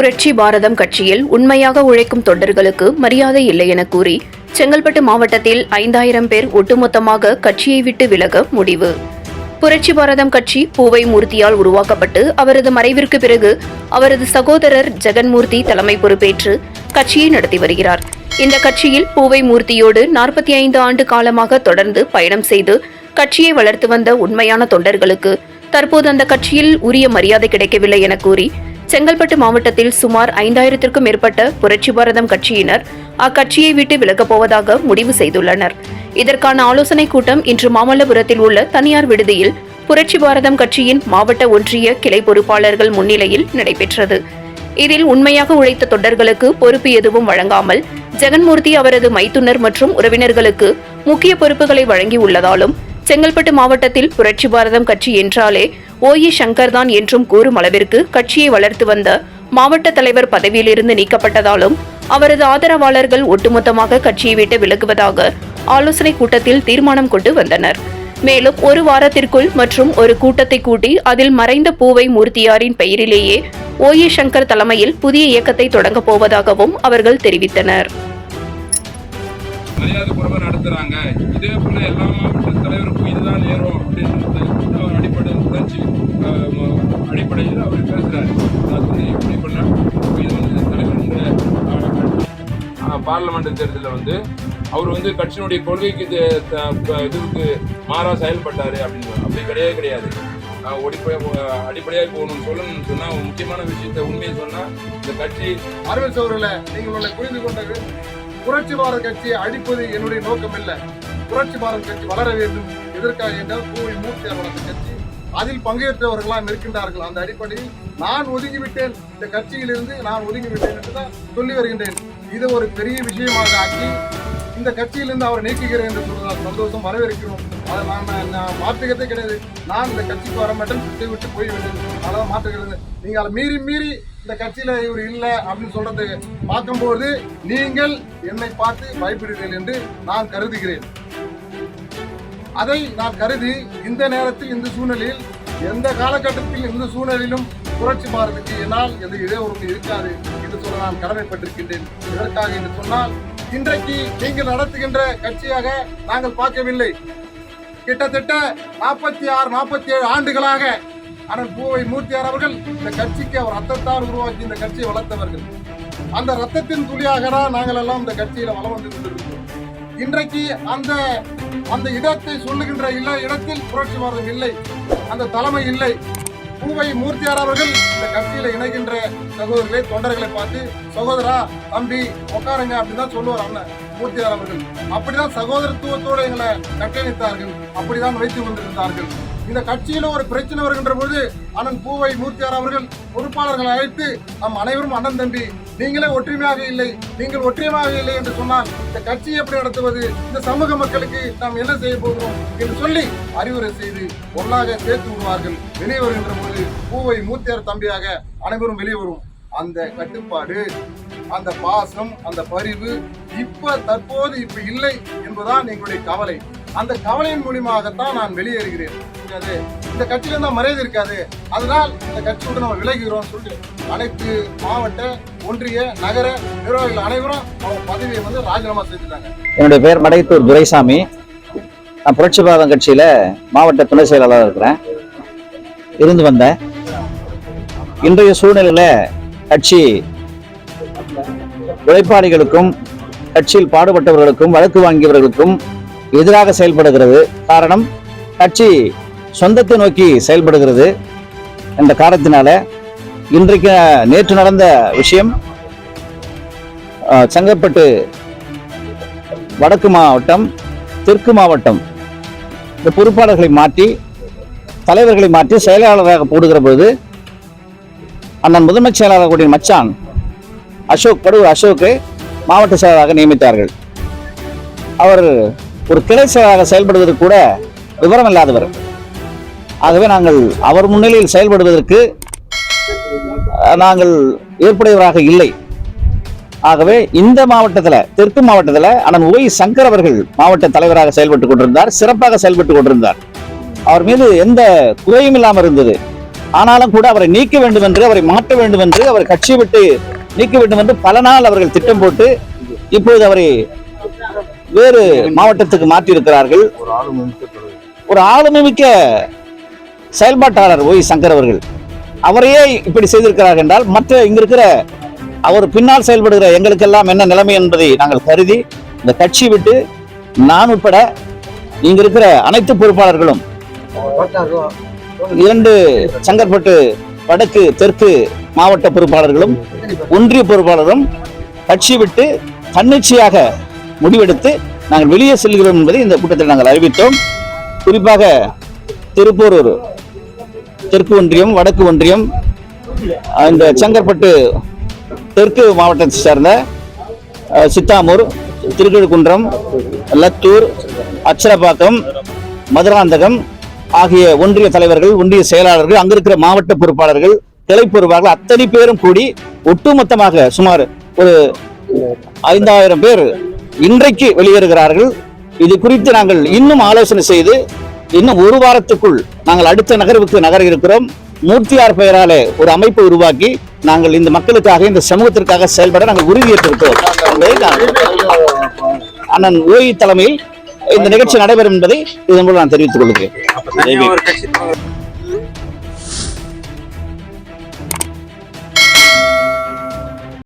புரட்சி பாரதம் கட்சியில் உண்மையாக உழைக்கும் தொண்டர்களுக்கு மரியாதை இல்லை என கூறி செங்கல்பட்டு மாவட்டத்தில் ஐந்தாயிரம் பேர் ஒட்டுமொத்தமாக கட்சியை விட்டு விலக முடிவு. புரட்சி பாரதம் கட்சி பூவை மூர்த்தியால் உருவாக்கப்பட்டு அவரது மறைவிற்கு பிறகு அவரது சகோதரர் ஜெகன்மூர்த்தி தலைமை பொறுப்பேற்று கட்சியை நடத்தி வருகிறார். இந்த கட்சியில் பூவை மூர்த்தியோடு நாற்பத்தி ஐந்து ஆண்டு காலமாக தொடர்ந்து பயணம் செய்து கட்சியை வளர்த்து வந்த உண்மையான தொண்டர்களுக்கு தற்போது அந்த கட்சியில் உரிய மரியாதை கிடைக்கவில்லை என கூறி செங்கல்பட்டு மாவட்டத்தில் சுமார் ஐந்தாயிரத்திற்கும் மேற்பட்ட புரட்சி பாரதம் கட்சியினர் அக்கட்சியை விட்டு விலகப் போவதாக முடிவு செய்துள்ளனர். இதற்கான ஆலோசனைக் கூட்டம் இன்று மாமல்லபுரத்தில் உள்ள தனியார் விடுதியில் புரட்சி பாரதம் கட்சியின் மாவட்ட ஒன்றிய கிளை பொறுப்பாளர்கள் முன்னிலையில் நடைபெற்றது. இதில் உண்மையாக உழைத்த தொண்டர்களுக்கு பொறுப்பு எதுவும் வழங்காமல் ஜெகன்மூர்த்தி அவரது மைத்துனர் மற்றும் உறவினர்களுக்கு முக்கிய பொறுப்புகளை வழங்கி உள்ளதாலும் செங்கல்பட்டு மாவட்டத்தில் புரட்சி பாரதம் கட்சி என்றாலே ஓ சங்கர் தான் என்றும் கூறும் அளவிற்கு கட்சியை வளர்த்து வந்த மாவட்ட தலைவர் பதவியிலிருந்து நீக்கப்பட்டதாலும் அவரது ஆதரவாளர்கள் ஒட்டுமொத்தமாக கட்சியை விட்டு விலகுவதாக ஆலோசனைக் கூட்டத்தில் தீர்மானம் கொண்டு வந்தனர். மேலும் ஒரு வாரத்திற்குள் மற்றும் ஒரு கூட்டத்தை கூட்டி அதில் மறைந்த பூவை மூர்த்தியாரின் பெயரிலேயே ஓஏ சங்கர் தலைமையில் புதிய இயக்கத்தை தொடங்கப் போவதாகவும் அவர்கள் தெரிவித்தனர். மரியாதை நடத்துறாங்க. இதே போல எல்லா மாவட்ட தலைவருக்கும் இதுதான் நேரம் அப்படின்றது அவர் அடிப்படையில் அவர் பேசுறாரு. அதாவது வந்து இப்படி இது வந்து தலைவர் இந்த பார்லமெண்ட் தேர்தலில் வந்து அவர் வந்து கட்சியினுடைய கொள்கைக்கு த- இதுக்கு மாறாக செயல்பட்டார் அப்படின்னு அப்படி கிடையவே கிடையாது. அடிப்படையாக போகணும்னு சொல்லணும்னு சொன்னால் முக்கியமான விஷயத்தை உண்மையை சொன்னால் இந்த கட்சி அரவிந்த் சோழர்கள நீங்கள் உன்னை புரிந்து கொண்டது புரட்சி பாரத கட்சியை அடிப்பது என்னுடைய நோக்கம் இல்லை புரட்சி பாரத கட்சி வளர வேண்டும். எதற்காக என்றால் கோவை மூர்த்தி அவரது கட்சி. அதில் பங்கேற்றவர்களாம் இருக்கின்றார்கள் அந்த அடிப்படையில் நான் ஒதுங்கிவிட்டேன். இந்த கட்சியிலிருந்து நான் ஒதுங்கிவிட்டேன் என்று தான் சொல்லி வருகின்றேன். இது ஒரு பெரிய விஷயமாக ஆக்கி இந்த கட்சியிலிருந்து அவர் நீக்குகிறேன் என்று சொல்வதால் சந்தோஷம் வரவேற்கிறோம். அதை நான் நான் மாற்றுகிறதே கிடையாது. நான் இந்த கட்சிக்கு வர மாட்டேன் விட்டு விட்டு போய்விட்டேன். அதெல்லாம் மாற்றுகிறது நீங்கள் அதை மீறி மீறி இந்த கட்சியில் இவர் இல்லை அப்படின்னு சொல்றது பார்க்கும்போது நீங்கள் என்னை பார்த்து பயப்படுகிறீர்கள் என்று நான் கருதுகிறேன். அதை நான் கருதி இந்த நேரத்தில் இந்த சூழ்நிலையில் எந்த காலகட்டத்தில் இந்த சூழ்நிலையிலும் புரட்சி மாறதுக்கு என்னால் எந்த இடையூறும் இருக்காது என்று சொல்ல நான் கடமைப்பட்டிருக்கின்றேன். இதற்காக என்று சொன்னால் இன்றைக்கு நீங்கள் நடத்துகின்ற கட்சியாக நாங்கள் பார்க்கவில்லை. கிட்டத்தட்ட நாற்பத்தி ஆறு நாற்பத்தி ஏழு ஆண்டுகளாக அண்ணன் பூவை மூர்த்தியார் அவர்கள் இந்த கட்சிக்கு அவர் ரத்தத்தால் உருவாக்கி இந்த கட்சியை வளர்த்தவர்கள். அந்த ரத்தத்தின் துளியாக தான் நாங்கள் எல்லாம் இந்த கட்சியில வளம் வந்து கொண்டிருக்கிறோம். இன்றைக்கு அந்த அந்த இடத்தை சொல்லுகின்ற இல்ல இடத்தில் புரட்சி பாரதம் இல்லை அந்த தலைமை இல்லை. பூவை மூர்த்தியார் அவர்கள் இந்த கட்சியில இணைகின்ற சகோதரர்களை தொண்டர்களை பார்த்து சகோதரா தம்பி உட்காருங்க அப்படின்னு தான் சொல்லுவார் அண்ணன். மூத்தியார் அவர்கள் அப்படிதான் சகோதரத்துவத்தோடு எங்களை கட்டளித்தார்கள் அப்படிதான் வைத்துக் கொண்டிருந்தார்கள். இந்த கட்சியில ஒரு பிரச்சனை வருகின்ற பொழுது அண்ணன் பூவை மூர்த்தியார் அவர்கள் பொறுப்பாளர்களை அழைத்து நம் அனைவரும் அண்ணன் தம்பி நீங்களே ஒற்றுமையாக இல்லை நீங்கள் ஒற்றுமையாக இல்லை என்று சொன்னால் இந்த கட்சியை எப்படி நடத்துவது? இந்த சமூக மக்களுக்கு நாம் என்ன செய்ய போகிறோம் என்று சொல்லி அறிவுரை செய்து ஒன்றாக சேர்த்து விடுவார்கள். வெளியே வருகின்ற பொழுது பூவை மூர்த்தியார் தம்பியாக அனைவரும் வெளியே வரும் அந்த கட்டுப்பாடு அந்த பாசம் அந்த பரிவு இப்ப தற்போது இப்ப இல்லை என்பதுதான் எங்களுடைய கவலை. அந்த கவலையின் மூலியமாகத்தான் நான் வெளியேறுகிறேன். அது இந்த கட்சியில இருந்தா மரியாதை இருக்காது. அதனால் இந்த கட்சியோடு நம்ம விலகுகிறோம் சொல்லிட்டு அனைத்து மாவட்ட ஒன்றிய நகர நிர்வாகிகள் அனைவரும் அவங்க பதவியை வந்து ராஜினாமா செஞ்சுட்டாங்க என்னுடைய பேர் மடைத்தூர் துரைசாமி. நான் புரட்சி பாதம் கட்சியில மாவட்ட துணை செயலாளராக இருக்கிறேன். இருந்து வந்தேன். இன்றைய சூழ்நிலையில கட்சி உழைப்பாளிகளுக்கும் கட்சியில் பாடுபட்டவர்களுக்கும் வழக்கு வாங்கியவர்களுக்கும் எதிராக செயல்படுகிறது. காரணம் கட்சி சொந்தத்தை நோக்கி செயல்படுகிறது என்ற காரணத்தினால இன்றைக்கு நேற்று நடந்த விஷயம் அஹ், வடக்கு மாவட்டம் தெற்கு மாவட்டம் இந்த பொறுப்பாளர்களை மாற்றி தலைவர்களை மாற்றி செயலாளராக போடுகிற பொழுது அண்ணன் முதன்மைச் செயலாளர் கூடிய மச்சான் அசோக் படூர் அசோக்கை மாவட்ட செயலாளராக நியமித்தார்கள். அவர் ஒரு கிளை செயலாளராக செயல்படுவது கூட விவரம் இல்லாதவர் ஆகவே நாங்கள் அவர் முன்னிலையில் செயல்படுவதற்கு நாங்கள் ஏற்புடையவராக இல்லை. ஆகவே இந்த மாவட்டத்தில் தெற்கு மாவட்டத்தில் அண்ணன் உவை சங்கர் அவர்கள் மாவட்ட தலைவராக செயல்பட்டு கொண்டிருந்தார் சிறப்பாக செயல்பட்டு கொண்டிருந்தார். அவர் மீது எந்த குறையும் இல்லாமல் இருந்தது. ஆனாலும் கூட அவரை நீக்க வேண்டும் என்று அவரை மாற்ற வேண்டும் என்று அவர் கட்சியை விட்டு நீக்க வேண்டும் என்று பல நாள் அவர்கள் திட்டம் போட்டு இப்பொழுது அவரை வேறு மாவட்டத்துக்கு மாற்றியிருக்கிறார்கள். ஒரு ஆளுமைமிக்க செயல்பாட்டாளர் ஓய் சங்கர் அவர்கள். அவரையே இப்படி செய்திருக்கிறார்கள் என்றால் மற்ற இங்க இருக்கிற அவர் பின்னால் செயல்படுகிற எங்களுக்கெல்லாம் என்ன நிலைமை என்பதை நாங்கள் கருதி இந்த கட்சி விட்டு நான் உட்பட இங்க இருக்கிற அனைத்து பொறுப்பாளர்களும் இரண்டு சங்கற்பட்டு வடக்கு தெற்கு மாவட்ட பொறுப்பாளர்களும் ஒன்றிய பொறுப்பாளரும் கட்சி விட்டு தன்னிச்சையாக முடிவெடுத்து நாங்கள் வெளியே செல்கிறோம் என்பதை இந்த கூட்டத்தில் நாங்கள் அறிவித்தோம். குறிப்பாக திருப்பூரூர் தெற்கு ஒன்றியம் வடக்கு ஒன்றியம் இந்த செங்கற்பட்டு தெற்கு மாவட்டத்தை சேர்ந்த சித்தாமூர் திருக்கழுக்குன்றம் லத்தூர் அச்சரப்பாக்கம் மதுராந்தகம் ஆகிய ஒன்றிய தலைவர்கள் ஒன்றிய செயலாளர்கள் அங்கிருக்கிற மாவட்ட பொறுப்பாளர்கள் கிளை அத்தனை பேரும் கூடி ஒட்டுமொத்தமாக சுமார் ஒரு ஐந்தாயிரம் பேர் இன்றைக்கு வெளியேறுகிறார்கள். இது குறித்து நாங்கள் இன்னும் ஆலோசனை செய்து இன்னும் ஒரு வாரத்துக்குள் நாங்கள் அடுத்த நகர்வுக்கு நகர இருக்கிறோம். மூர்த்தியார் பெயராலே ஒரு அமைப்பை உருவாக்கி நாங்கள் இந்த மக்களுக்காக இந்த சமூகத்திற்காக செயல்பட நாங்கள் உறுதியேற்றிருக்கிறோம். அண்ணன் ஓய் தலைமையில் இந்த நிகழ்ச்சி நடைபெறும் என்பதை இதன் மூலம் நான் தெரிவித்துக் கொள்கிறேன்.